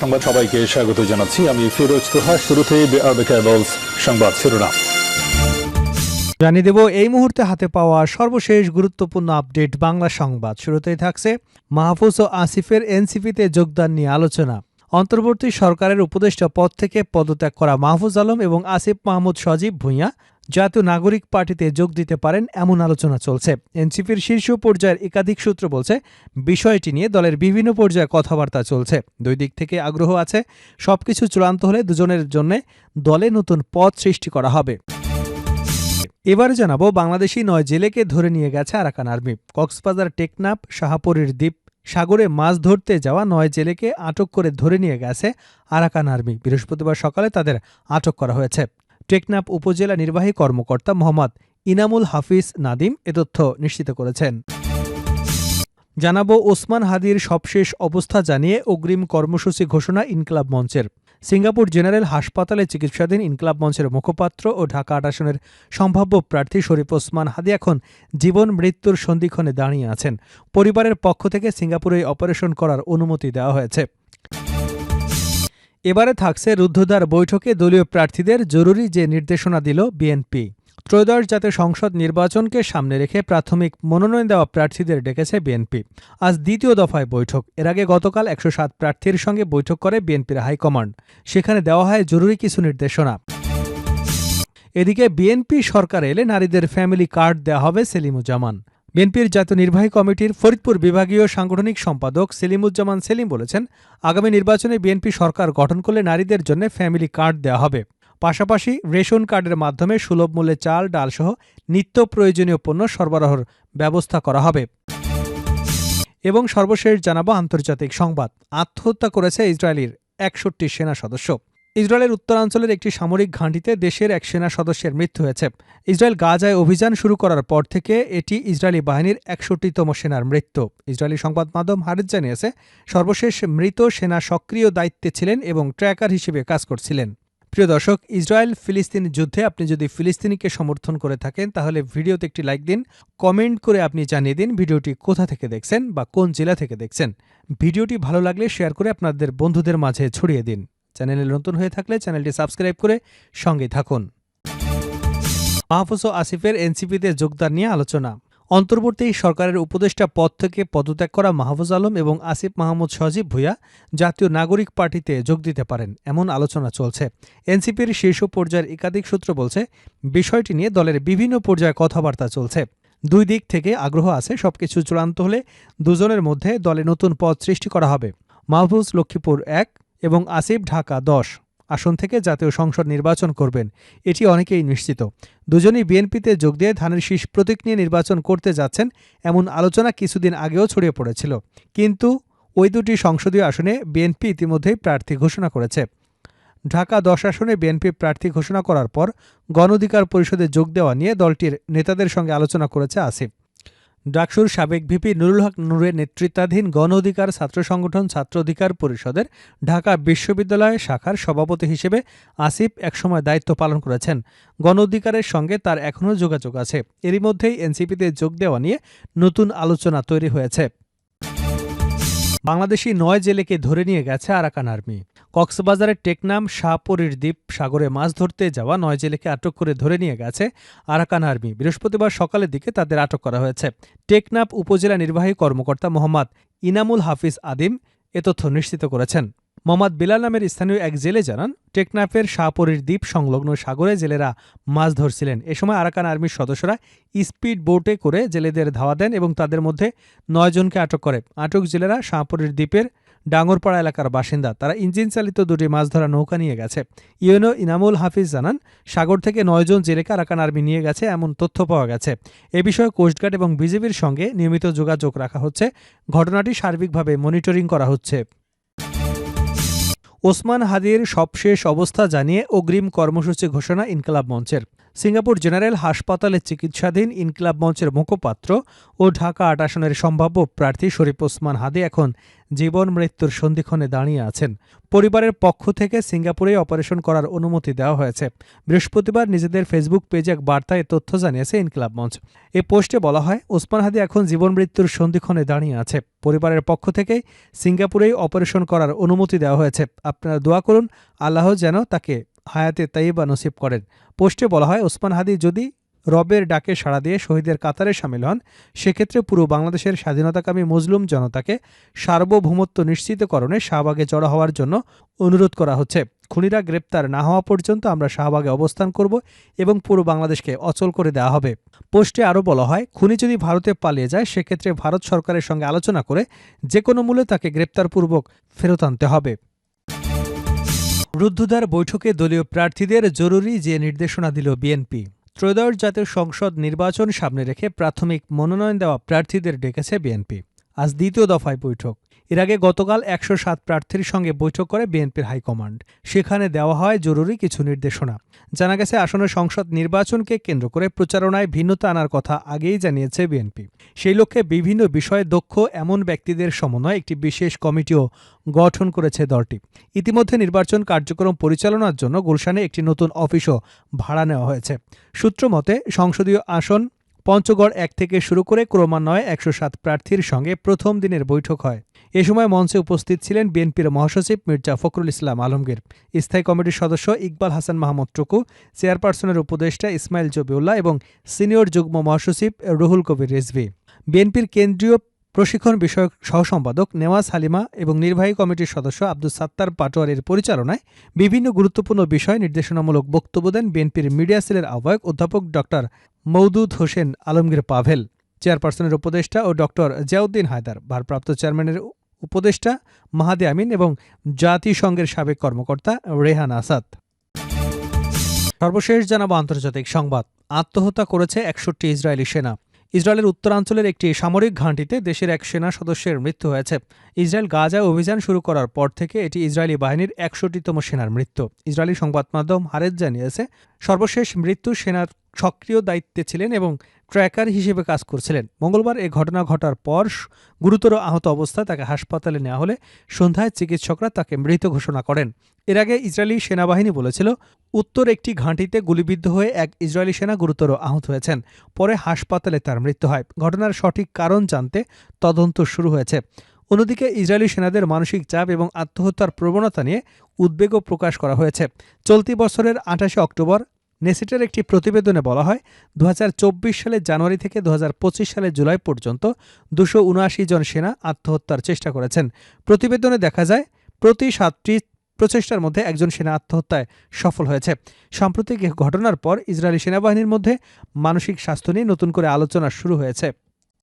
সংবাদ সবাইকে স্বাগত জানাচ্ছি। আমি ফিরোজ তোহা, শুরুতেই সংবাদ শিরোনাম। জানিয়ে দেব, এই মুহূর্তে হাতে পাওয়া সর্বশেষ গুরুত্বপূর্ণ আপডেট বাংলা সংবাদ। শুরুতেই থাকছে মাহফুজ ও আসিফের এনসিপিতে যোগদান নিয়ে আলোচনা। অন্তর্বর্তী সরকারের উপদেষ্টা পদ থেকে পদত্যাগ করা মাহফুজ আলম এবং আসিফ মাহমুদ সজীব ভূঁইয়া জাতীয় নাগরিক পার্টিতে যোগ দিতে পারেন এমন আলোচনা চলছে। এনসিপির শীর্ষ পর্যায়ের একাধিক সূত্র বলছে, বিষয়টি নিয়ে দলের বিভিন্ন পর্যায়ে কথাবার্তা চলছে। দুই দিক থেকে আগ্রহ আছে, সবকিছু চূড়ান্ত হলে দুজনের জন্য দলে নতুন পদ সৃষ্টি করা হবে। এবার জানাব, বাংলাদেশি নয় জেলেকে ধরে নিয়ে গেছে আরাকান আর্মি। কক্সবাজার টেকনাপ শাহাপুরীর দ্বীপ, সাগরে মাছ ধরতে যাওয়া নয় জেলেকে আটক করে ধরে নিয়ে গেছে আরাকান আর্মি। বৃহস্পতিবার সকালে তাদের আটক করা হয়েছে। টেকনাফ উপজেলা নির্বাহী কর্মকর্তা মোহাম্মদ ইনামুল হাফিজ নাদিম এ তথ্য নিশ্চিত করেছেন। জানাব ওসমান হাদির সবশেষ অবস্থা জানিয়ে অগ্রিম কর্মসূচি ঘোষণা ইনকলাব মঞ্চের। সিঙ্গাপুর জেনারেল হাসপাতালে চিকিৎসাধীন ইনকলাব মঞ্চের মুখপাত্র ও ঢাকা আট আসনের সম্ভাব্য প্রার্থী শরীফ ওসমান হাদি এখন জীবন মৃত্যুর সন্ধিক্ষণে দাঁড়িয়ে আছেন। পরিবারের পক্ষ থেকে সিঙ্গাপুরে অপারেশন করার অনুমতি দেওয়া হয়েছে। এবারে থাকছে রুদ্ধদ্বার বৈঠকে দলীয় প্রার্থীদের জরুরি যে নির্দেশনা দিল বিএনপি। ত্রয়োদশ জাতীয় সংসদ নির্বাচনকে সামনে রেখে প্রাথমিক মনোনয়ন দেওয়া প্রার্থীদের ডেকেছে বিএনপি। আজ দ্বিতীয় দফায় বৈঠক। এর আগে গতকাল একশো সাত প্রার্থীর সঙ্গে বৈঠক করে বিএনপির হাইকমান্ড। সেখানে দেওয়া হয় জরুরি কিছু নির্দেশনা। এদিকে বিএনপি সরকার এলে নারীদের ফ্যামিলি কার্ড দেওয়া হবে সেলিমুজ্জামান। বিএনপির জাতীয় নির্বাহী কমিটির ফরিদপুর বিভাগীয় সাংগঠনিক সম্পাদক সেলিমুজ্জামান সেলিম বলেছেন, আগামী নির্বাচনে বিএনপি সরকার গঠন করলে নারীদের জন্য ফ্যামিলি কার্ড দেওয়া হবে। পাশাপাশি রেশন কার্ডের মাধ্যমে সুলভ মূল্যে চাল, ডালসহ নিত্য প্রয়োজনীয় পণ্য সরবরাহর ব্যবস্থা করা হবে। এবং সর্বশেষ জানাব আন্তর্জাতিক সংবাদ। আত্মহত্যা করেছে ইসরায়েলের একষট্টি সেনা সদস্য। ইসরায়েলের উত্তরাঞ্চলের একটি সামরিক ঘাঁটিতে দেশের এক সেনা সদস্যের মৃত্যু হয়েছে। ইসরায়েল গাজায় অভিযান শুরু করার পর থেকে এটি ইসরায়েলি বাহিনীর একষট্টিতম সেনার মৃত্যু। ইসরায়েলি সংবাদ মাধ্যম হারিজ জানিয়েছে, সর্বশেষ মৃত সেনা সক্রিয় দায়িত্বে ছিলেন এবং ট্র্যাকার হিসেবে কাজ করছিলেন। প্রিয় দর্শক, ইসরায়েল ফিলিস্তিন যুদ্ধে আপনি যদি ফিলিস্তিনিকে সমর্থন করে থাকেন, তাহলে ভিডিওতে একটি লাইক দিন, কমেন্ট করে আপনি জানিয়ে দিন ভিডিওটি কোথা থেকে দেখছেন বা কোন জেলা থেকে দেখছেন। ভিডিওটি ভালো লাগলে শেয়ার করে আপনাদের বন্ধুদের মাঝে ছড়িয়ে দিন। চ্যানেলে নতুন হয়ে থাকলে চ্যানেলটি সাবস্ক্রাইব করে সঙ্গে থাকুন। মাহফুজ ও আসিফের এনসিপিতে যোগদান নিয়ে আলোচনা। অন্তর্বর্তী সরকারের উপদেষ্টা পদ থেকে পদত্যাগ করা মাহফুজ আলম এবং আসিফ মাহমুদ সজীব ভুইয়া জাতীয় নাগরিক পার্টিতে যোগ দিতে পারেন, এমন আলোচনা চলছে। এনসিপির শীর্ষ পর্যায়ের একাধিক সূত্র বলছে, বিষয়টি নিয়ে দলের বিভিন্ন পর্যায়ে কথাবার্তা চলছে। দুই দিক থেকে আগ্রহ আছে, সবকিছু চূড়ান্ত হলে দুজনের মধ্যে দলে নতুন পদ সৃষ্টি করা হবে। মাহফুজ লক্ষ্মীপুর এক এবং আসিফ ঢাকা দশ আসন থেকে জাতীয় সংসদ নির্বাচন করবেন। এটি অনেকেই নিশ্চিত। দুজনই বিএনপিতে যোগ দিয়ে ধানের শীষ প্রতীক নিয়ে নির্বাচন করতে যাচ্ছেন এমন আলোচনা কিছুদিন আগেও ছড়িয়ে পড়েছিল। কিন্তু ওই দুটি সংসদীয় আসনে বিএনপি ইতিমধ্যেই প্রার্থী ঘোষণা করেছে। ঢাকা দশ আসনে বিএনপি প্রার্থী ঘোষণা করার পর গণ অধিকার পরিষদে যোগ দেওয়া নিয়ে দলটির নেতাদের সঙ্গে আলোচনা করেছে আসিফ। ডাকসুর সাবেক ভিপি নুরুল হক নুরের নেতৃত্বাধীন গণ অধিকার ছাত্র সংগঠন ছাত্র অধিকার পরিষদের ঢাকা বিশ্ববিদ্যালয় শাখার সভাপতি হিসেবে আসিফ একসময় দায়িত্ব পালন করেছেন। গণ অধিকারের সঙ্গে তার এখনও যোগাযোগ আছে। এরই মধ্যেই এনসিপিতে যোগ দেওয়া নিয়ে নতুন আলোচনা তৈরি হয়েছে। বাংলাদেশি নয় জেলেকে ধরে নিয়ে গেছে আরাকান আর্মি। কক্সবাজারের টেকনাম শাহপুরীর দ্বীপ সাগরে মাছ ধরতে যাওয়া নয় জেলেকে আটক করে ধরে নিয়ে গেছে আরাকান আর্মি। বৃহস্পতিবার সকালের দিকে তাদের আটক করা হয়েছে। টেকনাফ উপজেলা নির্বাহী কর্মকর্তা মোহাম্মদ ইনামুল হাফিজ আদিম এ তথ্য নিশ্চিত করেছেন। মোহাম্মদ বিলাল নামের স্থানীয় এক জেলে জানান, টেকনাফের শাহপুরীর দ্বীপ সংলগ্ন সাগরে জেলেরা মাছ ধরছিলেন। এ সময় আরাকান আর্মির সদস্যরা স্পিড বোটে করে জেলেদের ধাওয়া দেন এবং তাদের মধ্যে নয়জনকে আটক করে। আটক জেলেরা শাহপুরীর দ্বীপের ডাঙ্গরপাড়া এলাকার বাসিন্দা। তারা ইঞ্জিন চালিত দুটি মাছ ধরা নৌকা নিয়ে গেছে। ইউনো ইনামুল হাফিজ জানান, সাগর থেকে নয়জন জেলেকে আরাকান আর্মি নিয়ে গেছে এমন তথ্য পাওয়া গেছে। এ বিষয়ে কোস্টগার্ড এবং বিজেপির সঙ্গে নিয়মিত যোগাযোগ রাখা হচ্ছে। ঘটনাটি সার্বিকভাবে মনিটরিং করা হচ্ছে। ওসমান হাদির সবশেষ অবস্থা জানিয়ে অগ্রিম কর্মসূচি ঘোষণা ইনকলাব মঞ্চের। সিঙ্গাপুর জেনারেল হাসপাতালে চিকিৎসাধীন ইনকিলাব মঞ্চের মুখপাত্র ও ঢাকা আট আসনের সম্ভাব্য প্রার্থী শরীফ ওসমান হাদি এখন জীবন মৃত্যুর সন্ধিক্ষণে দাঁড়িয়ে আছেন। পরিবারের পক্ষ থেকে সিঙ্গাপুরে অপারেশন করার অনুমতি দেওয়া হয়েছে। বৃহস্পতিবার নিজেদের ফেসবুক পেজে এক বার্তায় তথ্য জানিয়েছে ইনকিলাব মঞ্চ। এ পোস্টে বলা হয়, ওসমান হাদি এখন জীবন মৃত্যুর সন্ধিক্ষণে দাঁড়িয়ে আছে। পরিবারের পক্ষ থেকেই সিঙ্গাপুরেই অপারেশন করার অনুমতি দেওয়া হয়েছে। আপনারা দোয়া করুন, আল্লাহ যেন তাকে হায়াতে তাইবা নসিব করেন। পোস্টে বলা হয়, ওসমান হাদি যদি রবের ডাকে সাড়া দিয়ে শহীদের কাতারে সামিল হন, সেক্ষেত্রে পুরো বাংলাদেশের স্বাধীনতাকামী মজলুম জনতাকে সার্বভৌমত্ব নিশ্চিতকরণে শাহবাগে জড়ো হওয়ার জন্য অনুরোধ করা হচ্ছে। খুনিরা গ্রেপ্তার না হওয়া পর্যন্ত আমরা শাহবাগে অবস্থান করব এবং পুরো বাংলাদেশকে অচল করে দেওয়া হবে। পোস্টে আরও বলা হয়, খুনি যদি ভারতে পালিয়ে যায়, সেক্ষেত্রে ভারত সরকারের সঙ্গে আলোচনা করে যে কোনো মূল্যে তাকে গ্রেপ্তারপূর্বক ফেরত আনতে হবে। রুদ্ধদ্বার বৈঠকে দলীয় প্রার্থীদের জরুরি যে নির্দেশনা দিল বিএনপি। ত্রয়োদশ জাতীয় সংসদ নির্বাচন সামনে রেখে প্রাথমিক মনোনয়ন দেওয়া প্রার্থীদের ডেকেছে বিএনপি। আজ দ্বিতীয় দফায় বৈঠক। এর আগে গতকাল একশো সাত প্রার্থীর সঙ্গে বৈঠক করে বিএনপির হাইকমান্ড। সেখানে দেওয়া হয় জরুরি কিছু নির্দেশনা। জানা গেছে, আসন্ন সংসদ নির্বাচনকে কেন্দ্র করে প্রচারণায় ভিন্নতা আনার কথা আগেই জানিয়েছে বিএনপি। সেই লক্ষ্যে বিভিন্ন বিষয়ে দক্ষ এমন ব্যক্তিদের সমন্বয়ে একটি বিশেষ কমিটিও গঠন করেছে দলটি। ইতিমধ্যে নির্বাচন কার্যক্রম পরিচালনার জন্য গুলশানে একটি নতুন অফিসও ভাড়া নেওয়া হয়েছে। সূত্র মতে, সংসদীয় আসন পঞ্চগড় এক থেকে শুরু করে ক্রমান্বয়ে একশো সাত প্রার্থীর সঙ্গে প্রথম দিনের বৈঠক হয়। এ সময় মঞ্চে উপস্থিত ছিলেন বিএনপির মহাসচিব মির্জা ফখরুল ইসলাম আলমগীর। স্থায়ী কমিটির সদস্য ইকবাল হাসান মাহমুদ টুকু, চেয়ারপারসনের উপদেষ্টা ইসমাইল জবিউল্লাহ এবং সিনিয়র যুগ্ম মহাসচিব রুহুল কবির রিজভি। বিএনপির কেন্দ্রীয় প্রশিক্ষণ বিষয়ক সহসম্পাদক নেওয়াজ হালিমা এবং নির্বাহী কমিটির সদস্য আব্দুল সাত্তার পাটোয়ারির পরিচালনায় বিভিন্ন গুরুত্বপূর্ণ বিষয় নির্দেশনামূলক বক্তব্য দেন বিএনপির মিডিয়া সেলের আহ্বায়ক অধ্যাপক ডক্টর মৌদুদ হোসেন আলমগীর পাভেল, চেয়ারপারসনের উপদেষ্টা ও ডক্টর জিয়াউদ্দিন হায়দার, ভারপ্রাপ্ত চেয়ারম্যানের উপদেষ্টা মাহাদি আমিন এবং জাতিসংঘের সাবেক কর্মকর্তা রেহান আসাদ। সর্বশেষ জানাব আন্তর্জাতিক সংবাদ। আত্মহত্যা করেছে একষট্টি ইসরায়েলি সেনা। ইসরায়েলের উত্তরাঞ্চলের একটি সামরিক ঘাঁটিতে দেশের এক সেনা সদস্যের মৃত্যু হয়েছে। ইসরায়েল গাজায় অভিযান শুরু করার পর থেকে এটি ইসরায়েলি বাহিনীর একষট্টিতম সেনার মৃত্যু। ইসরায়েলি সংবাদ মাধ্যম হারেজ জানিয়েছে, সর্বশেষ মৃত্যু সেনার সক্রিয় দায়িত্বে ছিলেন এবং ট্র্যাকার হিসেবে কাজ করছিলেন। মঙ্গলবার এ ঘটনা ঘটার পর গুরুতর আহত অবস্থায় তাকে হাসপাতালে নেওয়া হলে সন্ধ্যায় চিকিৎসকরা তাকে মৃত ঘোষণা করেন। এর আগে ইসরায়েলি সেনাবাহিনী বলেছিল, উত্তর একটি ঘাঁটিতে গুলিবিদ্ধ হয়ে এক ইসরায়েলি সেনা গুরুতর আহত হয়েছেন। পরে হাসপাতালে তার মৃত্যু হয়। ঘটনার সঠিক কারণ জানতে তদন্ত শুরু হয়েছে। অন্যদিকে ইসরায়েলি সেনাদের মানসিক চাপ এবং আত্মহত্যার প্রবণতা নিয়ে উদ্বেগও প্রকাশ করা হয়েছে। চলতি বছরের আঠাশে অক্টোবর নেসিটের একটি প্রতিবেদনে বলা হয় দু হাজার চব্বিশ সালের জানুয়ারি থেকে দু হাজার পঁচিশ সালের জুলাই পর্যন্ত দুশো জন সেনা আত্মহত্যার চেষ্টা করেছেন। প্রতিবেদনে দেখা যায়, প্রতি সাতটি প্রচেষ্টার মধ্যে একজন সেনা আত্মহত্যায় সফল হয়েছে। সাম্প্রতিক ঘটনার পর ইসরায়েলি সেনাবাহিনীর মধ্যে মানসিক স্বাস্থ্য নিয়ে নতুন করে আলোচনা শুরু হয়েছে।